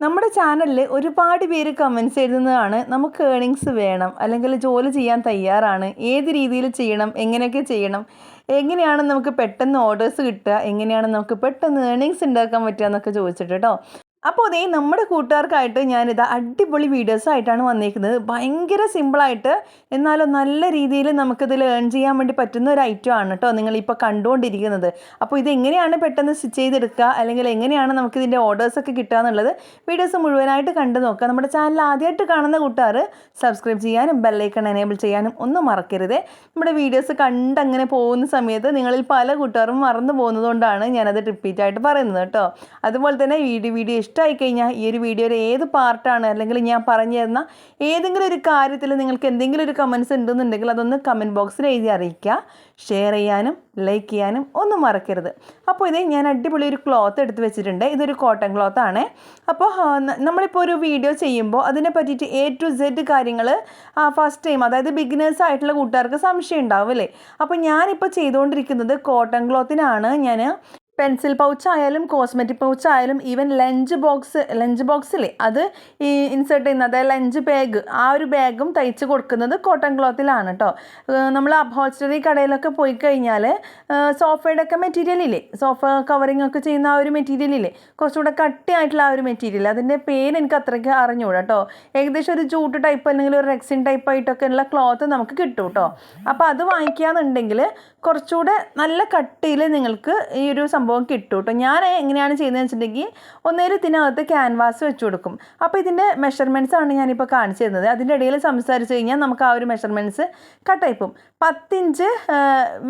നമ്മുടെ ചാനലിൽ ഒരുപാട് പേര് കമൻസ് എഴുതുന്നതാണ് നമുക്ക് ഏണിങ്സ് വേണം അല്ലെങ്കിൽ ജോലി ചെയ്യാൻ തയ്യാറാണ് ഏത് രീതിയിൽ ചെയ്യണം എങ്ങനെയൊക്കെ ചെയ്യണം എങ്ങനെയാണ് നമുക്ക് പെട്ടെന്ന് ഓർഡേഴ്സ് കിട്ടുക എങ്ങനെയാണ് നമുക്ക് പെട്ടെന്ന് ഏണിങ്സ് ഉണ്ടാക്കാൻ പറ്റുക എന്നൊക്കെ ചോദിച്ചിട്ട് കേട്ടോ അപ്പോൾ അതേ നമ്മുടെ കൂട്ടുകാർക്കായിട്ട് ഞാനിത് അടിപൊളി വീഡിയോസ് ആയിട്ടാണ് വന്നിരിക്കുന്നത് ഭയങ്കര സിമ്പിളായിട്ട് എന്നാലും നല്ല രീതിയിൽ നമുക്കിതിൽ ഏൺ ചെയ്യാൻ വേണ്ടി പറ്റുന്ന ഒരു ഐറ്റം ആണ് കേട്ടോ നിങ്ങളിപ്പോൾ കണ്ടുകൊണ്ടിരിക്കുന്നത്. അപ്പോൾ ഇത് എങ്ങനെയാണ് പെട്ടെന്ന് സ്റ്റിച്ച് ചെയ്തെടുക്കുക? അല്ലെങ്കിൽ എങ്ങനെയാണ് നമുക്കിതിന്റെ ഓർഡേഴ്സൊക്കെ കിട്ടുക എന്നുള്ളത് വീഡിയോസ് മുഴുവനായിട്ട് കണ്ടു നോക്കുക. നമ്മുടെ ചാനൽ ആദ്യമായിട്ട് കാണുന്ന കൂട്ടുകാർ സബ്സ്ക്രൈബ് ചെയ്യാനും ബെല്ലൈക്കൺ എനേബിൾ ചെയ്യാനും ഒന്നും മറക്കരുത്. നമ്മുടെ വീഡിയോസ് കണ്ടങ്ങനെ പോകുന്ന സമയത്ത് നിങ്ങളിൽ പല കൂട്ടുകാരും മറന്നു പോകുന്നതുകൊണ്ടാണ് ഞാനത് റിപ്പീറ്റായിട്ട് പറയുന്നത് കേട്ടോ. അതുപോലെ തന്നെ വീഡിയോ വീഡിയോ ഇഷ്ടമായി കഴിഞ്ഞാൽ ഈ ഒരു വീഡിയോയുടെ ഏത് പാർട്ടാണ് അല്ലെങ്കിൽ ഞാൻ പറഞ്ഞു തരുന്ന ഏതെങ്കിലും ഒരു കാര്യത്തിൽ നിങ്ങൾക്ക് എന്തെങ്കിലും ഒരു കമൻസ് ഉണ്ടെന്നുണ്ടെങ്കിൽ അതൊന്ന് കമന്റ് ബോക്സിൽ എഴുതി അറിയിക്കുക. ഷെയർ ചെയ്യാനും ലൈക്ക് ചെയ്യാനും ഒന്നും മറക്കരുത്. അപ്പോൾ ഇത് ഞാൻ അടിപൊളി ഒരു ക്ലോത്ത് എടുത്ത് വെച്ചിട്ടുണ്ട്. ഇതൊരു കോട്ടൺ ക്ലോത്ത് ആണ്. അപ്പോൾ നമ്മളിപ്പോൾ ഒരു വീഡിയോ ചെയ്യുമ്പോൾ അതിനെ പറ്റിയിട്ട് എ ടു സെഡ് കാര്യങ്ങൾ ഫസ്റ്റ് ടൈം അതായത് ബിഗിനേഴ്സ് ആയിട്ടുള്ള കൂട്ടുകാർക്ക് സംശയം ഉണ്ടാവും അല്ലേ? അപ്പോൾ ഞാനിപ്പോൾ ചെയ്തുകൊണ്ടിരിക്കുന്നത് കോട്ടൺ ക്ലോത്തിനാണ് ഞാൻ പെൻസിൽ പൗച്ച് ആയാലും കോസ്മെറ്റിക് പൗച്ച് ആയാലും ഈവൻ ലഞ്ച് ബോക്സ് ലഞ്ച് ബോക്സിലെ അത് ഈ ഇൻസേർട്ട് ചെയ്യുന്ന അതായത് ലഞ്ച് ബാഗ് ആ ഒരു ബാഗും തയ്ച്ച് കൊടുക്കുന്നത് കോട്ടൺ ക്ലോത്തിലാണ് കേട്ടോ നമ്മൾ അപ്ഹോൾസ്റ്ററി കടയിലൊക്കെ പോയി കഴിഞ്ഞാൽ സോഫയുടെ ഒക്കെ മെറ്റീരിയൽ ഇല്ലേ സോഫ കവറിങ് ഒക്കെ ചെയ്യുന്ന ആ ഒരു മെറ്റീരിയൽ ഇല്ലേ കുറച്ചുകൂടെ കട്ടിയായിട്ടുള്ള ആ ഒരു മെറ്റീരിയൽ അതിന്റെ പേര് എനിക്ക് അത്രയ്ക്ക് അറിഞ്ഞൂടാ കേട്ടോ ഏകദേശം ഒരു ജൂട്ട് ടൈപ്പ് അല്ലെങ്കിൽ ഒരു റെക്സിൻ ടൈപ്പ് ആയിട്ടൊക്കെ ഉള്ള ക്ലോത്ത് നമുക്ക് കിട്ടും കേട്ടോ അപ്പോൾ അത് വാങ്ങിക്കുകയാണെന്നുണ്ടെങ്കിൽ കുറച്ചുകൂടെ നല്ല കട്ടിയിൽ നിങ്ങൾക്ക് ഈ ഒരു സംഭവം കിട്ടും കേട്ടോ ഞാൻ എങ്ങനെയാണ് ചെയ്യുന്നതെന്ന് വെച്ചിട്ടുണ്ടെങ്കിൽ ഒന്നേരം ഇതിനകത്ത് ക്യാൻവാസ് വെച്ച് കൊടുക്കും. അപ്പോൾ ഇതിന്റെ മെഷർമെന്റ്സ് ആണ് ഞാനിപ്പോൾ കാണിച്ചു തരുന്നത്. അതിന്റെ ഇടയിൽ സംസാരിച്ച് കഴിഞ്ഞാൽ നമുക്ക് ആ ഒരു മെഷർമെന്റ്സ് കട്ടായി പോകും പത്തിഞ്ച്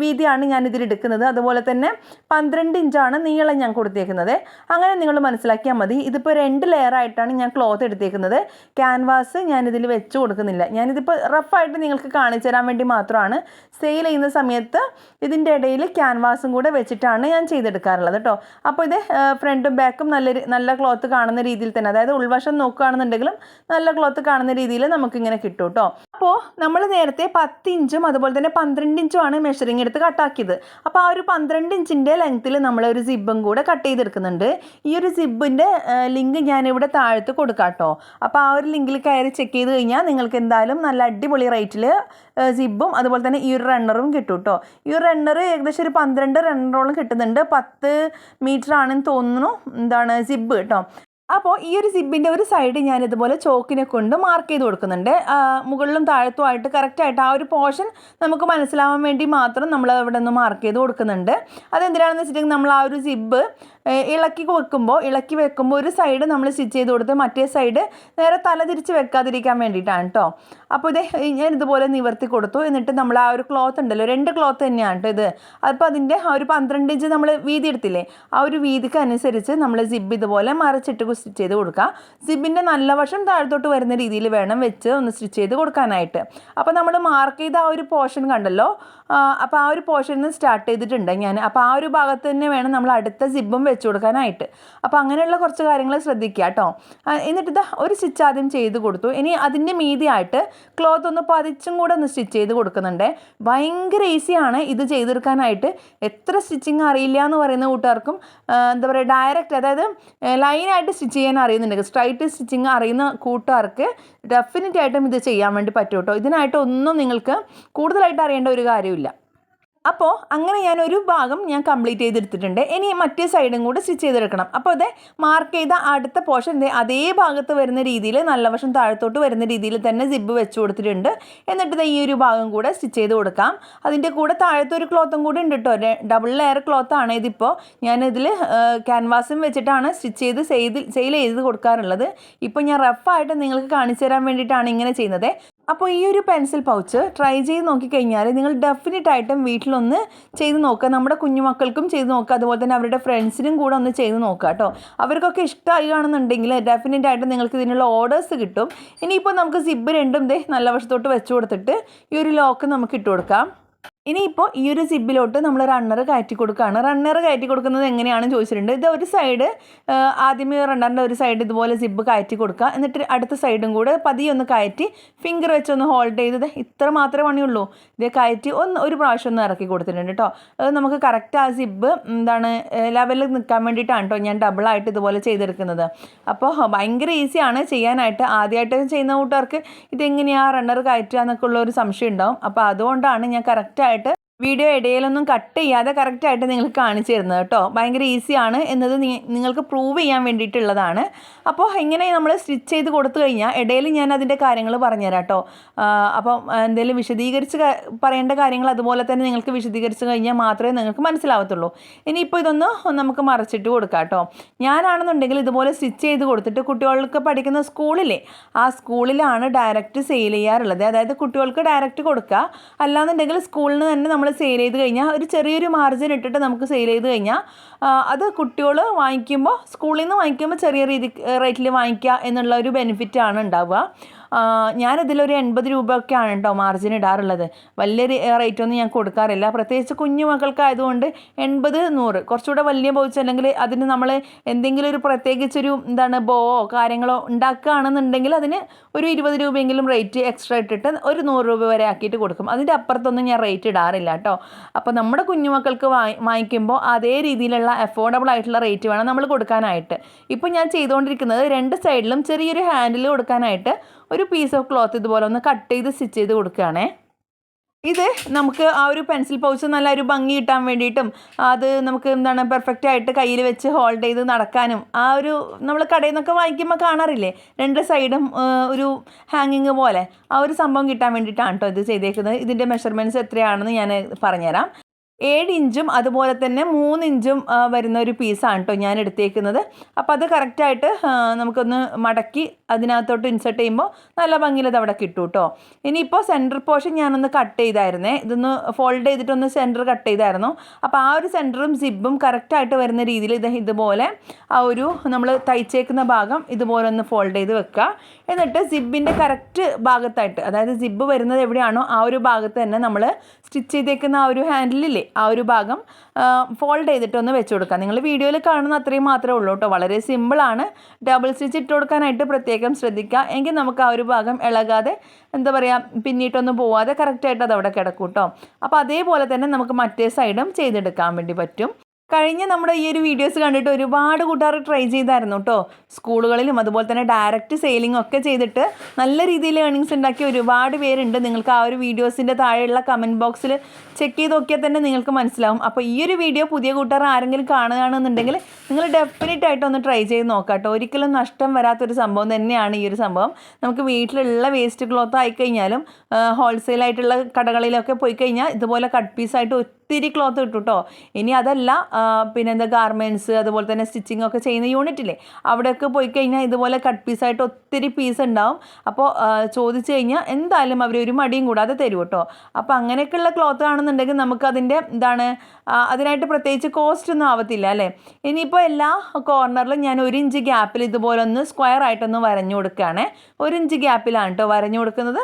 വീതിയാണ് ഞാൻ ഇതിൽ എടുക്കുന്നത്. അതുപോലെ തന്നെ പന്ത്രണ്ട് ഇഞ്ചാണ് നീളം ഞാൻ കൊടുത്തേക്കുന്നത്. അങ്ങനെ നിങ്ങൾ മനസ്സിലാക്കിയാൽ മതി. ഇതിപ്പോൾ രണ്ട് ലെയർ ആയിട്ടാണ് ഞാൻ ക്ലോത്ത് എടുത്തേക്കുന്നത്. ക്യാൻവാസ് ഞാനിതിൽ വെച്ച് കൊടുക്കുന്നില്ല. ഞാനിതിപ്പോൾ റഫായിട്ട് നിങ്ങൾക്ക് കാണിച്ചു തരാൻ വേണ്ടി മാത്രമാണ്. സെയിൽ ചെയ്യുന്ന സമയത്ത് ഇതിന്റെ ഇടയിൽ ക്യാൻവാസും കൂടെ വെച്ചിട്ടാണ് ഞാൻ ചെയ്തെടുക്കാറുള്ളത് കേട്ടോ. അപ്പോൾ ഇത് ഫ്രണ്ടും ബാക്കും നല്ല നല്ല ക്ലോത്ത് കാണുന്ന രീതിയിൽ തന്നെ അതായത് ഉൾവശം നോക്കുകയാണെന്നുണ്ടെങ്കിലും നല്ല ക്ലോത്ത് കാണുന്ന രീതിയിൽ നമുക്കിങ്ങനെ കിട്ടും കേട്ടോ. അപ്പോൾ നമ്മൾ നേരത്തെ പത്ത് ഇഞ്ചും അതുപോലെ തന്നെ പന്ത്രണ്ട് ഇഞ്ചുമാണ് മെഷറിംഗ് എടുത്ത് കട്ടാക്കിയത് അപ്പോൾ ആ ഒരു പന്ത്രണ്ട് ഇഞ്ചിന്റെ ലെങ്ത്തിൽ നമ്മൾ ഒരു സിബും കൂടെ കട്ട് ചെയ്തെടുക്കുന്നുണ്ട്. ഈ ഒരു സിബിന്റെ ലിങ്ക് ഞാനിവിടെ താഴത്ത് കൊടുക്കാം കേട്ടോ. അപ്പോൾ ആ ഒരു ലിങ്കിൽ കയറി ചെക്ക് ചെയ്ത് കഴിഞ്ഞാൽ നിങ്ങൾക്ക് എന്തായാലും നല്ല അടിപൊളി റേറ്റിൽ സിബും അതുപോലെ തന്നെ ഈ ഒരു റണ്ണറും കിട്ടും കേട്ടോ ഈ ഒരു റണ്ണർ ഏകദേശം ഒരു പന്ത്രണ്ട് റണ്ണറോളം കിട്ടുന്നുണ്ട്. പത്ത് മീറ്റർ ആണെന്ന് തോന്നുന്നു. എന്താണ് സിബ് കേട്ടോ അപ്പോൾ ഈ ഒരു സിബിന്റെ ഒരു സൈഡ് ഞാൻ ഇതുപോലെ ചോക്കിനെ കൊണ്ട് മാർക്ക് ചെയ്ത് കൊടുക്കുന്നുണ്ട്. മുകളിലും താഴത്തുമായിട്ട് കറക്റ്റായിട്ട് ആ ഒരു പോർഷൻ നമുക്ക് മനസ്സിലാവാൻ വേണ്ടി മാത്രം നമ്മൾ അവിടെ നിന്ന് മാർക്ക് ചെയ്ത് കൊടുക്കുന്നുണ്ട്. അതെന്തിനാണെന്ന് വെച്ചിട്ടുണ്ടെങ്കിൽ നമ്മൾ ആ ഒരു സിബ് ഇളക്കി വെക്കുമ്പോൾ ഇളക്കി വെക്കുമ്പോൾ ഒരു സൈഡ് നമ്മൾ സ്റ്റിച്ച് ചെയ്ത് കൊടുത്ത് മറ്റേ സൈഡ് നേരെ തല തിരിച്ച് വെക്കാതിരിക്കാൻ വേണ്ടിയിട്ടാണ് കേട്ടോ അപ്പോൾ ഇത് ഞാൻ ഇതുപോലെ നിവർത്തി കൊടുത്തു. എന്നിട്ട് നമ്മൾ ആ ഒരു ക്ലോത്ത് ഉണ്ടല്ലോ രണ്ട് ക്ലോത്ത് തന്നെയാണ് കേട്ടോ ഇത്. അപ്പോൾ അതിന്റെ ആ ഒരു പന്ത്രണ്ട് ഇഞ്ച് നമ്മൾ വീതി എടുത്തില്ലേ ആ ഒരു വീതിക്ക് അനുസരിച്ച് നമ്മൾ സിബ് ഇതുപോലെ മറിച്ചിട്ട് സ്റ്റിച്ച് ചെയ്ത് കൊടുക്കുക. സിബിന്റെ നല്ല വശം താഴത്തോട്ട് വരുന്ന രീതിയിൽ വേണം വെച്ച് ഒന്ന് സ്റ്റിച്ച് ചെയ്ത് കൊടുക്കാനായിട്ട്. അപ്പോൾ നമ്മൾ മാർക്ക് ചെയ്ത ആ ഒരു പോർഷൻ കണ്ടല്ലോ? അപ്പോൾ ആ ഒരു പോർഷനിൽ നിന്ന് സ്റ്റാർട്ട് ചെയ്തിട്ടുണ്ട് ഞാൻ. അപ്പോൾ ആ ഒരു ഭാഗത്ത് തന്നെ വേണം നമ്മൾ അടുത്ത സിബും വെച്ച് കൊടുക്കാനായിട്ട്. അപ്പോൾ അങ്ങനെയുള്ള കുറച്ച് കാര്യങ്ങൾ ശ്രദ്ധിക്കുക കേട്ടോ. എന്നിട്ട് ഇതാ ഒരു സ്റ്റിച്ച് ആദ്യം ചെയ്ത് കൊടുത്തു. ഇനി അതിന്റെ മീതിയായിട്ട് ക്ലോത്ത് ഒന്ന് പതിച്ചും കൂടെ ഒന്ന് സ്റ്റിച്ച് ചെയ്ത് കൊടുക്കുന്നുണ്ട്. ഭയങ്കര ഈസിയാണ് ഇത് ചെയ്തെടുക്കാനായിട്ട്. എത്ര സ്റ്റിച്ചിങ് അറിയില്ല എന്ന് പറയുന്ന കൂട്ടുകാർക്കും എന്താ പറയുക ഡയറക്റ്റ് അതായത് ലൈനായിട്ട് സ്റ്റിച്ച് ചെയ്യാൻ അറിയുന്നുണ്ട്. സ്ട്രൈറ്റ് സ്റ്റിച്ചിങ് അറിയുന്ന കൂട്ടുകാർക്ക് ഡെഫിനറ്റ് ആയിട്ടും ഇത് ചെയ്യാൻ വേണ്ടി പറ്റും കേട്ടോ. ഇതിനായിട്ട് ഒന്നും നിങ്ങൾക്ക് കൂടുതലായിട്ട് അറിയേണ്ട ഒരു കാര്യമില്ല. അപ്പോൾ അങ്ങനെ ഞാൻ ഒരു ഭാഗം ഞാൻ കംപ്ലീറ്റ് ചെയ്തെടുത്തിട്ടുണ്ട്. ഇനി മറ്റേ സൈഡും കൂടെ സ്റ്റിച്ച് ചെയ്തെടുക്കണം. അപ്പോൾ അത് മാർക്ക് ചെയ്ത അടുത്ത പോർഷൻ അതേ ഭാഗത്ത് വരുന്ന രീതിയിൽ നല്ല വശം താഴത്തോട്ട് വരുന്ന രീതിയിൽ തന്നെ സിബ് വെച്ച് കൊടുത്തിട്ടുണ്ട്. എന്നിട്ട് ഈ ഒരു ഭാഗം കൂടെ സ്റ്റിച്ച് ചെയ്ത് കൊടുക്കാം. അതിന്റെ കൂടെ താഴത്തെ ഒരു ക്ലോത്തും കൂടി ഉണ്ട് കേട്ടോ ഡബിൾ ലെയർ ക്ലോത്ത് ക്ലോത്താണ് ഇതിപ്പോൾ ഞാനിതിൽ ക്യാൻവാസും വെച്ചിട്ടാണ് സ്റ്റിച്ച് ചെയ്ത് സെയിൽ സെയിൽ ചെയ്ത് കൊടുക്കാറുള്ളത്. ഇപ്പോൾ ഞാൻ റഫായിട്ട് നിങ്ങൾക്ക് കാണിച്ചു തരാൻ വേണ്ടിയിട്ടാണ് ഇങ്ങനെ ചെയ്യുന്നത്. അപ്പോൾ ഈ ഒരു പെൻസിൽ പൗച്ച് ട്രൈ ചെയ്ത് നോക്കിക്കഴിഞ്ഞാൽ നിങ്ങൾ ഡെഫിനറ്റ് ആയിട്ടും വീട്ടിലൊന്ന് ചെയ്ത് നോക്കുക. നമ്മുടെ കുഞ്ഞുമക്കൾക്കും ചെയ്ത് നോക്കുക. അതുപോലെ തന്നെ അവരുടെ ഫ്രണ്ട്സിനും കൂടെ ഒന്ന് ചെയ്ത് നോക്കുക കേട്ടോ അവർക്കൊക്കെ ഇഷ്ടമാകുകയാണെന്നുണ്ടെങ്കിൽ ഡെഫിനറ്റ് ആയിട്ട് നിങ്ങൾക്ക് ഇതിനുള്ള ഓർഡേഴ്സ് കിട്ടും. ഇനിയിപ്പോൾ നമുക്ക് സിബ് രണ്ടും ദേ നല്ല വശത്തോട്ട് വെച്ച് കൊടുത്തിട്ട് ഈ ഒരു ലോക്ക് നമുക്ക് ഇട്ട് കൊടുക്കാം. ഇനിയിപ്പോൾ ഈ ഒരു സിബിലോട്ട് നമ്മൾ റണ്ണർ കയറ്റി കൊടുക്കുകയാണ് റണ്ണർ കയറ്റി കൊടുക്കുന്നത് എങ്ങനെയാണെന്ന് ചോദിച്ചിട്ടുണ്ട്. ഇത് ഒരു സൈഡ് ആദ്യമേ റണ്ണറിന്റെ ഒരു സൈഡ് ഇതുപോലെ സിബ് കയറ്റി കൊടുക്കുക. എന്നിട്ട് അടുത്ത സൈഡും കൂടെ പതിയെ ഒന്ന് കയറ്റി ഫിംഗർ വെച്ചൊന്ന് ഹോൾഡ് ചെയ്ത് ഇത്ര മാത്രമേ പണിയുള്ളൂ. ഇത് കയറ്റി ഒന്ന് ഒരു പ്രാവശ്യം ഒന്ന് ഇറക്കി കൊടുത്തിട്ടുണ്ട് കേട്ടോ അത് നമുക്ക് കറക്റ്റ് ആ സിബ് എന്താണ് ലെവലിൽ നിൽക്കാൻ വേണ്ടിയിട്ടാണ് കേട്ടോ ഞാൻ ഡബിളായിട്ട് ഇതുപോലെ ചെയ്തെടുക്കുന്നത്. അപ്പോൾ ഭയങ്കര ഈസിയാണ് ചെയ്യാനായിട്ട്. ആദ്യമായിട്ട് ചെയ്യുന്ന കൂട്ടുകാർക്ക് ഇതെങ്ങനെയാണ് റണ്ണർ കയറ്റുക എന്നൊക്കെ ഉള്ള ഒരു സംശയം ഉണ്ടാവും. അപ്പോൾ അതുകൊണ്ടാണ് ഞാൻ കറക്റ്റായിട്ട് വീഡിയോ ഇടയിലൊന്നും കട്ട് ചെയ്യാതെ കറക്റ്റായിട്ട് നിങ്ങൾക്ക് കാണിച്ചു തരുന്നത് കേട്ടോ ഭയങ്കര ഈസിയാണ് എന്നത് നിങ്ങൾക്ക് പ്രൂവ് ചെയ്യാൻ വേണ്ടിയിട്ടുള്ളതാണ്. അപ്പോൾ ഇങ്ങനെ നമ്മൾ സ്റ്റിച്ച് ചെയ്ത് കൊടുത്തു കഴിഞ്ഞാൽ ഇടയിൽ ഞാൻ അതിന്റെ കാര്യങ്ങൾ പറഞ്ഞുതരാം കേട്ടോ അപ്പം എന്തെങ്കിലും വിശദീകരിച്ച് പറയേണ്ട കാര്യങ്ങൾ അതുപോലെ തന്നെ നിങ്ങൾക്ക് വിശദീകരിച്ച് കഴിഞ്ഞാൽ മാത്രമേ നിങ്ങൾക്ക് മനസ്സിലാവത്തുള്ളൂ. ഇനിയിപ്പോൾ ഇതൊന്ന് നമുക്ക് മറച്ചിട്ട് കൊടുക്കാം കേട്ടോ ഞാനാണെന്നുണ്ടെങ്കിൽ ഇതുപോലെ സ്റ്റിച്ച് ചെയ്ത് കൊടുത്തിട്ട് കുട്ടികൾക്ക് പഠിക്കുന്ന സ്കൂളിലെ ആ സ്കൂളിലാണ് ഡയറക്റ്റ് സെയിൽ ചെയ്യാറുള്ളത്. അതായത് കുട്ടികൾക്ക് ഡയറക്റ്റ് കൊടുക്കുക. അല്ലാന്നുണ്ടെങ്കിൽ സ്കൂളിൽ നിന്ന് തന്നെ നമ്മൾ സെയിൽ ചെയ്ത് കഴിഞ്ഞാൽ ഒരു ചെറിയൊരു മാർജിൻ ഇട്ടിട്ട് നമുക്ക് സെയിൽ ചെയ്ത് കഴിഞ്ഞാൽ അത് കുട്ടികൾ വാങ്ങിക്കുമ്പോൾ സ്കൂളിൽ നിന്ന് വാങ്ങിക്കുമ്പോൾ ചെറിയ രീതി റേറ്റിൽ വാങ്ങിക്കുക എന്നുള്ള ഒരു ബെനിഫിറ്റാണ് ഉണ്ടാവുക ഞാനതിലൊരു എൺപത് രൂപയൊക്കെയാണ് കേട്ടോ മാർജിൻ ഇടാറുള്ളത്. വലിയ റേറ്റ് ഒന്നും ഞാൻ കൊടുക്കാറില്ല. പ്രത്യേകിച്ച് കുഞ്ഞു മക്കൾക്കായതുകൊണ്ട് എൺപത് നൂറ് കുറച്ചുകൂടെ വലിയ പൗച്ച് അല്ലെങ്കിൽ അതിന് നമ്മൾ എന്തെങ്കിലും ഒരു പ്രത്യേകിച്ചൊരു എന്താണ് ബോവോ കാര്യങ്ങളോ ഉണ്ടാക്കുകയാണെന്നുണ്ടെങ്കിൽ അതിന് ഒരു ഇരുപത് രൂപയെങ്കിലും റേറ്റ് എക്സ്ട്രാ ഇട്ടിട്ട് ഒരു നൂറ് രൂപ വരെ ആക്കിയിട്ട് കൊടുക്കും. അതിന്റെ അപ്പുറത്തൊന്നും ഞാൻ റേറ്റ് ഇടാറില്ല കേട്ടോ അപ്പോൾ നമ്മുടെ കുഞ്ഞുമക്കൾക്ക് വാങ്ങി വാങ്ങിക്കുമ്പോൾ അതേ രീതിയിലുള്ള അഫോർഡബിൾ ആയിട്ടുള്ള റേറ്റ് വേണം നമ്മൾ കൊടുക്കാനായിട്ട്. ഇപ്പോൾ ഞാൻ ചെയ്തുകൊണ്ടിരിക്കുന്നത് രണ്ട് സൈഡിലും ചെറിയൊരു ഹാൻഡിൽ കൊടുക്കാനായിട്ട് ഒരു പീസ് ഓഫ് ക്ലോത്ത് ഇതുപോലെ ഒന്ന് കട്ട് ചെയ്ത് സ്റ്റിച്ച് ചെയ്ത് കൊടുക്കുകയാണേ. ഇത് നമുക്ക് ആ ഒരു പെൻസിൽ പൗച്ച് നല്ല ഒരു ഭംഗി കിട്ടാൻ വേണ്ടിയിട്ടും അത് നമുക്ക് എന്താണ് പെർഫെക്റ്റ് ആയിട്ട് കയ്യിൽ വെച്ച് ഹോൾഡ് ചെയ്ത് നടക്കാനും ആ ഒരു നമ്മൾ കടയിൽ നിന്നൊക്കെ വാങ്ങിക്കുമ്പോൾ കാണാറില്ലേ? രണ്ട് സൈഡും ഒരു ഹാങ്ങിങ് പോലെ. ആ ഒരു സംഭവം കിട്ടാൻ വേണ്ടിയിട്ടാണ് കേട്ടോ ഇത് ചെയ്തേക്കുന്നത്. ഇതിന്റെ മെഷർമെന്റ്സ് എത്രയാണെന്ന് ഞാൻ പറഞ്ഞുതരാം. ഏഴ് ഇഞ്ചും അതുപോലെ തന്നെ മൂന്ന് ഇഞ്ചും വരുന്ന ഒരു പീസാണ് കേട്ടോ ഞാൻ എടുത്തേക്കുന്നത്. അപ്പോൾ അത് കറക്റ്റായിട്ട് നമുക്കൊന്ന് മടക്കി അതിനകത്തോട്ട് ഇൻസെർട്ട് ചെയ്യുമ്പോൾ നല്ല ഭംഗിയിൽ അത് അവിടെ കിട്ടും കേട്ടോ ഇനിയിപ്പോൾ സെന്റർ പോർഷൻ ഞാനൊന്ന് കട്ട് ചെയ്തായിരുന്നേ. ഇതൊന്ന് ഫോൾഡ് ചെയ്തിട്ടൊന്ന് സെന്റർ കട്ട് ചെയ്തായിരുന്നു. അപ്പോൾ ആ ഒരു സെന്ററും സിബും കറക്റ്റായിട്ട് വരുന്ന രീതിയിൽ ഇത് ഇതുപോലെ ആ ഒരു നമ്മൾ തയ്ച്ചേക്കുന്ന ഭാഗം ഇതുപോലെ ഒന്ന് ഫോൾഡ് ചെയ്ത് വെക്കുക. എന്നിട്ട് സിബിന്റെ കറക്റ്റ് ഭാഗത്തായിട്ട് അതായത് സിബ് വരുന്നത് എവിടെയാണോ ആ ഒരു ഭാഗത്ത് തന്നെ നമ്മൾ സ്റ്റിച്ച് ചെയ്തേക്കുന്ന ആ ഒരു ഹാൻഡിലില്ലേ ആ ഒരു ഭാഗം ഫോൾഡ് ചെയ്തിട്ട് ഒന്ന് വെച്ച് കൊടുക്കുക നിങ്ങൾ വീഡിയോയിൽ കാണുന്ന അത്രയും മാത്രമേ ഉള്ളൂ കേട്ടോ. വളരെ സിമ്പിളാണ് ഡബിൾ സ്റ്റിച്ച് ഇട്ട് കൊടുക്കാനായിട്ട് പ്രത്യേകം ശ്രദ്ധിക്കുക. എങ്കിൽ നമുക്ക് ആ ഒരു ഭാഗം ഇളകാതെ എന്താ പറയുക പിന്നീട്ടൊന്നും പോവാതെ കറക്റ്റായിട്ട് അത് അവിടെ കിടക്കും കേട്ടോ. അപ്പോൾ അതേപോലെ തന്നെ നമുക്ക് മറ്റേ സൈഡും ചെയ്തെടുക്കാൻ വേണ്ടി പറ്റും. കഴിഞ്ഞ നമ്മുടെ ഈ ഒരു വീഡിയോസ് കണ്ടിട്ട് ഒരുപാട് കൂട്ടുകാർ ട്രൈ ചെയ്തായിരുന്നു കേട്ടോ സ്കൂളുകളിലും അതുപോലെ തന്നെ ഡയറക്റ്റ് സെയിലിംഗ് ഒക്കെ ചെയ്തിട്ട് നല്ല രീതിയിൽ ഏണിങ്സ് ഉണ്ടാക്കിയ ഒരുപാട് പേരുണ്ട്. നിങ്ങൾക്ക് ആ ഒരു വീഡിയോസിന്റെ താഴെയുള്ള കമന്റ് ബോക്സിൽ ചെക്ക് ചെയ്ത് നോക്കിയാൽ തന്നെ നിങ്ങൾക്ക് മനസ്സിലാവും. അപ്പോൾ ഈ ഒരു വീഡിയോ പുതിയ കൂട്ടുകാർ ആരെങ്കിലും കാണുകയാണെന്നുണ്ടെങ്കിൽ നിങ്ങൾ ഡെഫിനറ്റ് ആയിട്ട് ഒന്ന് ട്രൈ ചെയ്ത് നോക്കാം കേട്ടോ ഒരിക്കലും നഷ്ടം വരാത്തൊരു സംഭവം തന്നെയാണ് ഈ ഒരു സംഭവം. നമുക്ക് വീട്ടിലുള്ള വേസ്റ്റ് ക്ലോത്ത് ആയിക്കഴിഞ്ഞാലും ഹോൾസെയിലായിട്ടുള്ള കടകളിലൊക്കെ പോയി കഴിഞ്ഞാൽ ഇതുപോലെ കട്ട് പീസായിട്ട് ഒത്തിരി ക്ലോത്ത് കിട്ടും കേട്ടോ ഇനി അതല്ല പിന്നെ എന്താ ഗാർമെന്റ്സ് അതുപോലെ തന്നെ സ്റ്റിച്ചിങ് ഒക്കെ ചെയ്യുന്ന യൂണിറ്റില്ലേ അവിടെയൊക്കെ പോയി കഴിഞ്ഞാൽ ഇതുപോലെ കട്ട് പീസായിട്ട് ഒത്തിരി പീസ് ഉണ്ടാവും. അപ്പോൾ ചോദിച്ചു കഴിഞ്ഞാൽ എന്തായാലും അവർ ഒരു മടിയും കൂടാതെ തരും കേട്ടോ. അപ്പോൾ അങ്ങനെയൊക്കെയുള്ള ക്ലോത്ത് ആണെന്നുണ്ടെങ്കിൽ നമുക്കതിന്റെ എന്താണ് അതിനായിട്ട് പ്രത്യേകിച്ച് കോസ്റ്റ് ഒന്നും ആവത്തില്ല അല്ലേ? ഇനിയിപ്പോൾ എല്ലാ കോർണറിലും ഞാൻ ഒരു ഇഞ്ച് ഗ്യാപ്പിൽ ഇതുപോലെ ഒന്ന് സ്ക്വയർ ആയിട്ടൊന്ന് വരഞ്ഞു കൊടുക്കുകയാണ്. ഒരു ഇഞ്ച് ഗ്യാപ്പിലാണ് കേട്ടോ വരഞ്ഞു കൊടുക്കുന്നത്.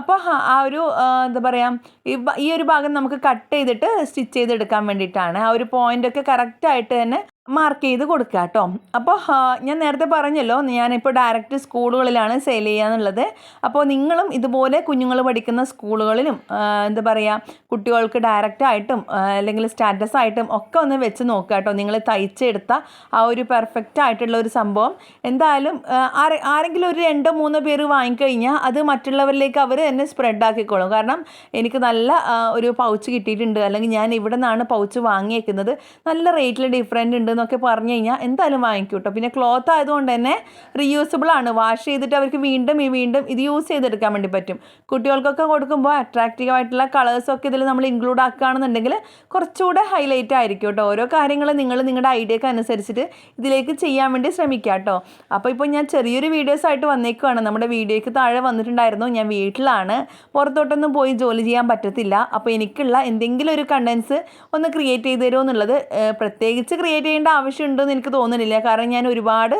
അപ്പോൾ ആ ഒരു എന്താ പറയുക ഈ ഒരു ഭാഗം നമുക്ക് കട്ട് ചെയ്തിട്ട് സ്റ്റിച്ച് ചെയ്തെടുക്കാൻ വേണ്ടിയിട്ടാണ്. ആ ഒരു പോയിന്റൊക്കെ കറക്റ്റായിട്ട് തന്നെ മാർക്ക് ചെയ്ത് കൊടുക്കുക കേട്ടോ അപ്പോൾ ഞാൻ നേരത്തെ പറഞ്ഞല്ലോ ഞാനിപ്പോൾ ഡയറക്റ്റ് സ്കൂളുകളിലാണ് സെയിൽ ചെയ്യാന്നുള്ളത് അപ്പോൾ നിങ്ങളും ഇതുപോലെ കുഞ്ഞുങ്ങൾ പഠിക്കുന്ന സ്കൂളുകളിലും എന്താ പറയുക കുട്ടികൾക്ക് ഡയറക്റ്റ് ആയിട്ടും അല്ലെങ്കിൽ സ്റ്റാറ്റസ് ആയിട്ടും ഒക്കെ ഒന്ന് വെച്ച് നോക്കുക കേട്ടോ നിങ്ങൾ തയ്ച്ചെടുത്ത ആ ഒരു പെർഫെക്റ്റ് ആയിട്ടുള്ള ഒരു സംഭവം. എന്തായാലും ആരെ- ആരെങ്കിലും ഒരു രണ്ടോ മൂന്നോ പേര് വാങ്ങിക്കഴിഞ്ഞാൽ അത് മറ്റുള്ളവരിലേക്ക് അവർ തന്നെ സ്പ്രെഡ് ആക്കിക്കോളും. കാരണം എനിക്ക് നല്ല ഒരു പൗച്ച് കിട്ടിയിട്ടുണ്ട്. അല്ലെങ്കിൽ ഞാൻ ഇവിടെ നിന്നാണ് പൗച്ച് വാങ്ങിയേക്കുന്നത്. നല്ല റേറ്റിൽ ഡിഫറെന്റ് ഉണ്ട്. എന്നൊക്കെ പറഞ്ഞു കഴിഞ്ഞാൽ എന്തായാലും വാങ്ങിക്കൂട്ടോ കേട്ടോ പിന്നെ ക്ലോത്ത് ആയതുകൊണ്ട് തന്നെ റീയൂസബിൾ ആണ്. വാഷ് ചെയ്തിട്ട് അവർക്ക് വീണ്ടും ഈ വീണ്ടും ഇത് യൂസ് ചെയ്തെടുക്കാൻ വേണ്ടി പറ്റും. കുട്ടികൾക്കൊക്കെ കൊടുക്കുമ്പോൾ അട്രാക്റ്റീവ് ആയിട്ടുള്ള കളേഴ്സൊക്കെ ഇതിൽ നമ്മൾ ഇൻക്ലൂഡ് ആക്കുകയാണെന്നുണ്ടെങ്കിൽ കുറച്ചുകൂടെ ഹൈലൈറ്റ് ആയിരിക്കും കേട്ടോ ഓരോ കാര്യങ്ങൾ നിങ്ങൾ നിങ്ങളുടെ ഐഡിയക്ക് അനുസരിച്ചിട്ട് ഇതിലേക്ക് ചെയ്യാൻ വേണ്ടി ശ്രമിക്കുക കേട്ടോ അപ്പോൾ ഇപ്പോൾ ഞാൻ ചെറിയൊരു വീഡിയോസ് ആയിട്ട് വന്നേക്കുവാണ്. നമ്മുടെ വീഡിയോയ്ക്ക് താഴെ വന്നിട്ടുണ്ടായിരുന്നു. ഞാൻ വീട്ടിലാണ്. പുറത്തോട്ടൊന്നും പോയി ജോലി ചെയ്യാൻ പറ്റത്തില്ല. അപ്പോൾ എനിക്കുള്ള എന്തെങ്കിലും ഒരു കണ്ടൻസ് ഒന്ന് ക്രിയേറ്റ് ചെയ്ത് തരുമോ എന്നുള്ളത് പ്രത്യേകിച്ച് ക്രിയേറ്റ് ചെയ്യേണ്ട ചെയ്യേണ്ട ആവശ്യമുണ്ടെന്ന് എനിക്ക് തോന്നുന്നില്ല. കാരണം ഞാൻ ഒരുപാട്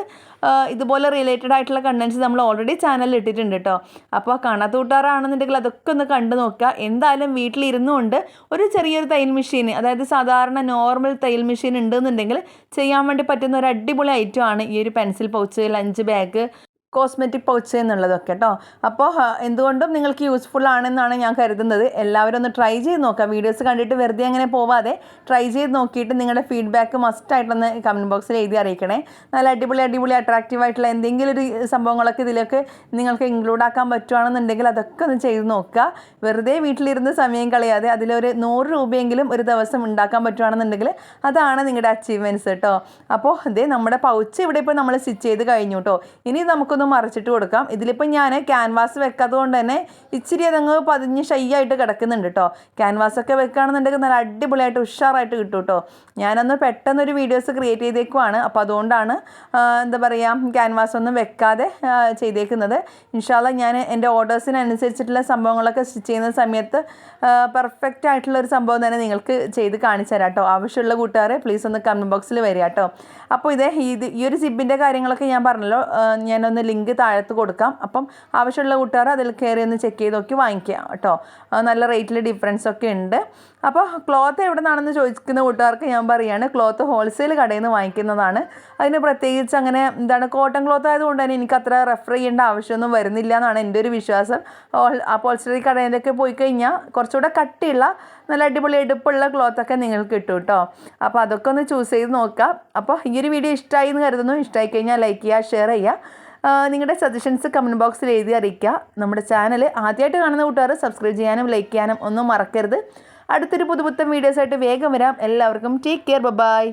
ഇതുപോലെ റിലേറ്റഡ് ആയിട്ടുള്ള കണ്ടൻസ് നമ്മൾ ഓൾറെഡി ചാനലിൽ ഇട്ടിട്ടുണ്ട് കേട്ടോ അപ്പോൾ കാണാത്ത കൂട്ടുകാരാണെന്നുണ്ടെങ്കിൽ അതൊക്കെ ഒന്ന് കണ്ടു നോക്കുക. എന്തായാലും വീട്ടിലിരുന്നുകൊണ്ട് ഒരു ചെറിയൊരു തയ്യൽ മെഷീൻ അതായത് സാധാരണ നോർമൽ തയ്യൽ മെഷീൻ ഉണ്ടെന്നുണ്ടെങ്കിൽ ചെയ്യാൻ വേണ്ടി പറ്റുന്ന ഒരു അടിപൊളി ഐറ്റം ആണ് ഈ ഒരു pencil pouch lunch bag cosmetic pouch എന്നുള്ളതൊക്കെ കേട്ടോ അപ്പോൾ എന്തുകൊണ്ടും നിങ്ങൾക്ക് യൂസ്ഫുൾ ആണെന്നാണ് ഞാൻ കരുതുന്നത്. എല്ലാവരും ഒന്ന് ട്രൈ ചെയ്ത് നോക്കാം വീഡിയോസ് കണ്ടിട്ട് വെറുതെ അങ്ങനെ പോവാതെ ട്രൈ ചെയ്ത് നോക്കിയിട്ട് നിങ്ങളുടെ ഫീഡ്ബാക്ക് മസ്റ്റായിട്ടൊന്ന് കമന്റ് ബോക്സിൽ എഴുതി അറിയിക്കണേ. നല്ല അടിപൊളി അടിപൊളി അട്രാക്റ്റീവ് ആയിട്ടുള്ള എന്തെങ്കിലും ഒരു സംഭവങ്ങളൊക്കെ ഇതിലൊക്കെ നിങ്ങൾക്ക് ഇൻക്ലൂഡ് ആക്കാൻ പറ്റുകയാണെന്നുണ്ടെങ്കിൽ അതൊക്കെ ഒന്ന് ചെയ്ത് നോക്കുക. വെറുതെ വീട്ടിലിരുന്ന് സമയം കളയാതെ അതിലൊരു നൂറ് രൂപയെങ്കിലും ഒരു ദിവസം ഉണ്ടാക്കാൻ പറ്റുകയാണെന്നുണ്ടെങ്കിൽ അതാണ് നിങ്ങളുടെ അച്ചീവ്മെന്റ്സ് കേട്ടോ അപ്പോൾ ഇതേ നമ്മുടെ പൗച്ച് ഇവിടെ ഇപ്പോൾ നമ്മൾ സ്റ്റിച്ച് ചെയ്ത് കഴിഞ്ഞു കേട്ടോ ഇനി നമുക്കൊന്ന് മറിച്ചിട്ട് കൊടുക്കാം. ഇതിലിപ്പോൾ ഞാൻ ക്യാൻവാസ് വെക്കാത്തത് കൊണ്ട് തന്നെ ഇച്ചിരി അതങ്ങ് പതിഞ്ഞ് ഷൈ ആയിട്ട് കിടക്കുന്നുണ്ട് കേട്ടോ ക്യാൻവാസൊക്കെ വെക്കുകയാണെന്നുണ്ടെങ്കിൽ നല്ല അടിപൊളിയായിട്ട് ഉഷാറായിട്ട് കിട്ടും കേട്ടോ ഞാനൊന്ന് പെട്ടെന്നൊരു വീഡിയോസ് ക്രിയേറ്റ് ചെയ്തേക്കുവാണ്. അപ്പോൾ അതുകൊണ്ടാണ് എന്താ പറയുക ക്യാൻവാസ് ഒന്നും വെക്കാതെ ചെയ്തേക്കുന്നത്. ഇൻഷാല്ല ഞാൻ എന്റെ ഓർഡേഴ്സിനനുസരിച്ചിട്ടുള്ള സംഭവങ്ങളൊക്കെ സ്റ്റിച്ച് ചെയ്യുന്ന സമയത്ത് പെർഫെക്റ്റ് ആയിട്ടുള്ള ഒരു സംഭവം തന്നെ നിങ്ങൾക്ക് ചെയ്ത് കാണിച്ചു തരാം കേട്ടോ ആവശ്യമുള്ള കൂട്ടുകാരെ പ്ലീസ് ഒന്ന് കമന്റ് ബോക്സിൽ വരിക കേട്ടോ അപ്പോൾ ഇതേ ഇത് ഈ ഒരു സിബിന്റെ കാര്യങ്ങളൊക്കെ ഞാൻ പറഞ്ഞല്ലോ ഞാനൊന്ന് ലിങ്ക് താഴത്ത് കൊടുക്കാം. അപ്പം ആവശ്യമുള്ള കൂട്ടുകാർ അതിൽ കയറി ഒന്ന് ചെക്ക് ചെയ്ത് നോക്കി വാങ്ങിക്കുക കേട്ടോ. നല്ല റേറ്റിൽ ഡിഫറൻസ് ഒക്കെ ഉണ്ട്. അപ്പോൾ ക്ലോത്ത് എവിടെ നിന്നാണെന്ന് ചോദിക്കുന്ന കൂട്ടുകാർക്ക് ഞാൻ പറയുകയാണ് ക്ലോത്ത് ഹോൾസെയിൽ കടയിൽ നിന്ന് വാങ്ങിക്കുന്നതാണ്. അതിന് പ്രത്യേകിച്ച് അങ്ങനെ എന്താണ് കോട്ടൺ ക്ലോത്ത് ആയതുകൊണ്ട് തന്നെ എനിക്ക് അത്ര റെഫർ ചെയ്യേണ്ട ആവശ്യമൊന്നും വരുന്നില്ല എന്നാണ് എന്റെ ഒരു വിശ്വാസം. അപ്പോൾ ഹോൾസെയിൽ കടയിലൊക്കെ പോയി കഴിഞ്ഞാൽ കുറച്ചുകൂടെ കട്ടിയുള്ള നല്ല അടിപൊളി എടുപ്പുള്ള ക്ലോത്തൊക്കെ നിങ്ങൾക്ക് കിട്ടും കേട്ടോ. അപ്പോൾ അതൊക്കെ ഒന്ന് ചൂസ് ചെയ്ത് നോക്കാം. അപ്പോൾ ഈ ഒരു വീഡിയോ ഇഷ്ടമായി എന്ന് കരുതുന്നു. ഇഷ്ടമായി കഴിഞ്ഞാൽ ലൈക്ക് ചെയ്യുക ഷെയർ ചെയ്യുക. നിങ്ങളുടെ സജഷൻസ് കമന്റ് ബോക്സിൽ എഴുതി അറിയിക്കുക. നമ്മുടെ ചാനൽ ആദ്യമായിട്ട് കാണുന്ന കൂട്ടുകാർ സബ്സ്ക്രൈബ് ചെയ്യാനും ലൈക്ക് ചെയ്യാനും ഒന്നും മറക്കരുത്. അടുത്തൊരു പുതുപുത്തൻ വീഡിയോസായിട്ട് വേഗം വരാം. എല്ലാവർക്കും ടേക്ക് കെയർ ബൈ